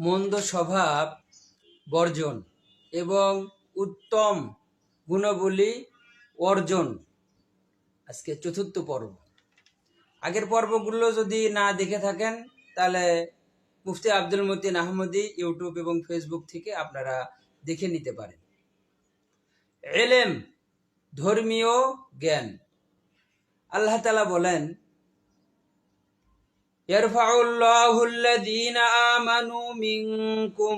মন্দ স্বভাব, বর্জন এবং উত্তম গুণাবলী অর্জন। আজকে চতুর্থ পর্ব। আগের পর্বগুলো যদি না দেখে থাকেন, তাহলে মুফতি আব্দুল মতিন আহমদি ইউটিউব এবং ফেসবুক থেকে আপনারা দেখে নিতে পারেন। এলেম, ধর্মীয় জ্ঞান। আল্লাহ তালা বলেন يرفع الله الذين آمنوا منكم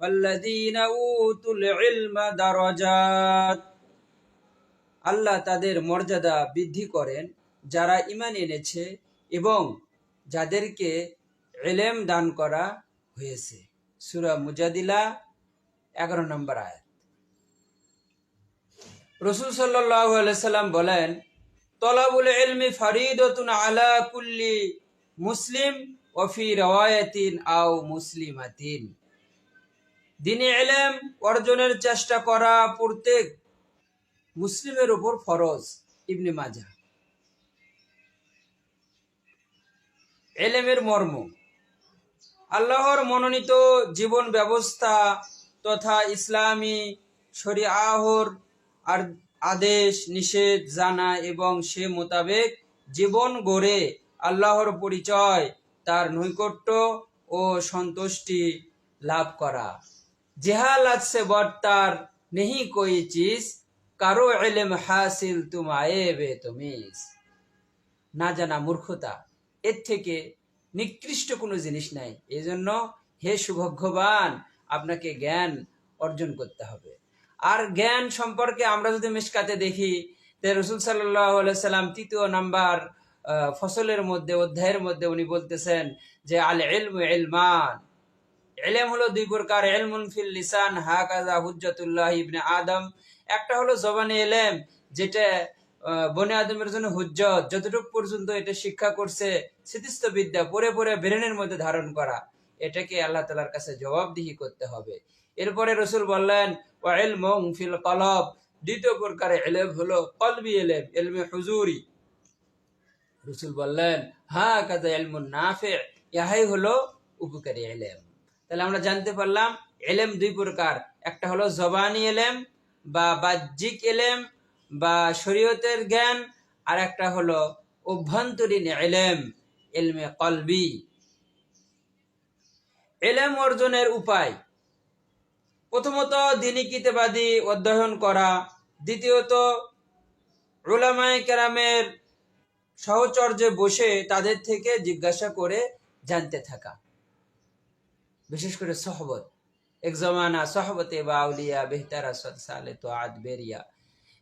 والذين أوتوا العلم درجات আল্লাহ তাদের মর্যাদা বৃদ্ধি করেন যারা ইমান এনেছে এবং যাদেরকে এলেম দান করা হয়েছে সুরা মুজাদিলা এগারো নম্বর আয়াত রসুল সাল্লাহ সাল্লাম বলেন তলাবুল এলমি ফারিদতুন আলা কুল্লি মুসলিম ওফি রওয়ায়াতিন আও মুসলিমাতিন। দিনে এলেম অর্জনের চেষ্টা করা প্রত্যেক মুসলিমের উপর ফরজ, ইবনে মাজা এলেমের মর্ম। আল্লাহর মনোনীত জীবন ব্যবস্থা তথা ইসলামী শরিয়াহর আর আদেশ, নিষেধ, জানা এবং সে মোতাবেক জীবন গড়ে আল্লাহর পরিচয়, তার নৈকট্য ও সন্তুষ্টি লাভ করা। জেহালাত সে বর্তার, নেহি কোই চিজ কারও এলেম হাসিল তুম আয়েবে তুমিস না জানা মূর্খতা, এর থেকে নিকৃষ্ট কোনো জিনিস নাই। এই জন্য হে সুভাগ্যবান, আপনাকে জ্ঞান অর্জন করতে হবে। আর জ্ঞান সম্পর্কে আমরা যদি মিসকাতে দেখি, তে রসুল সাল্লাহ সাল্লাম তৃতীয় নাম্বার ফসলের মধ্যে, অধ্যায়ের মধ্যে উনি বলতেছেন যে, আল এলম এলমান এলেম হলো দুই প্রকার এলমুন ফিল লিসান হাকাজা হুজ্জাতুল্লাহ ইবনে আদম। একটা হলো জবানে এলেম যেটা বনে আদমের জন্য হুজ্জত। যতটুকু পর্যন্ত এটা শিক্ষা করছে স্মৃতিস্থ বিদ্যা পরে পরে ব্রেনের মধ্যে ধারণ করা, এটাকে আল্লাহ তালার কাছে জবাবদিহি করতে হবে। এরপরে রসুল বললেন ও এলমং ফিল কলব। দ্বিতীয় প্রকার এলেম হলো কলবি এলেম এলমে হুজুরি। রসুল বললেন হ্যাঁ কাজা এলমুন নাফে ইহাই হলো উপকারী এলেম তাহলে আমরা জানতে পারলাম এলেম দুই প্রকার। একটা হলো জবানি এলেম বা বাহ্যিক এলেম বা শরীয়তের জ্ঞান, আর একটা হলো অভ্যন্তরীণ এলেম এলমে কলবি। এলেম অর্জনের উপায়। প্রথমত, দিনী কিতাবাদি অধ্যয়ন করা। দ্বিতীয়ত ওলামায়ে কেরামের সহচর্যে বসে তাদের থেকে জিজ্ঞাসা করে জানতে থাকা। বিশেষ করে সহবত। এক জমানা সহবতে বা আউলিয়া বেহতারা সালে তো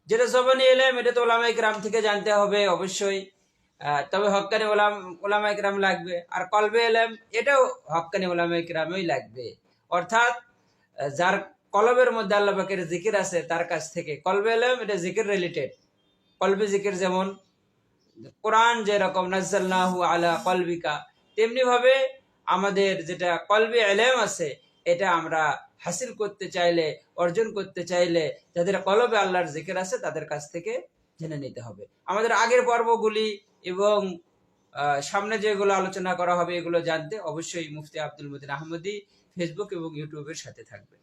যেটা জবানি এলেম, এটা তো ওলামাই গ্রাম থেকে জানতে হবে অবশ্যই। তবে হক্কানি ওলাম ওলামাই গ্রাম লাগবে। আর কলবে এলেম, এটাও হক্কানি ওলামাই গ্রামেই লাগবে। অর্থাৎ যার কলবের মধ্যে আল্লাহ পাকের জিকির আছে, তার কাছ থেকে। কলবে এলেম, এটা জিকির রিলেটেড কলবে জিকির যেমন কোরআন যেরকম, নাজ্জালনাহু আলা কলবিকা তেমনি ভাবে আমাদের যেটা কলবে এলেম আছে, এটা আমরা হাসিল করতে চাইলে, অর্জন করতে চাইলে, যাদের কলবে আল্লাহর জিকির আছে, তাদের কাছ থেকে জেনে নিতে হবে। আমাদের আগের পর্বগুলি এবং সামনে যেগুলো আলোচনা করা হবে, এগুলো জানতে অবশ্যই মুফতি আব্দুল মদিন আহমদি ফেসবুক এবং ইউটিউবের সাথে থাকবে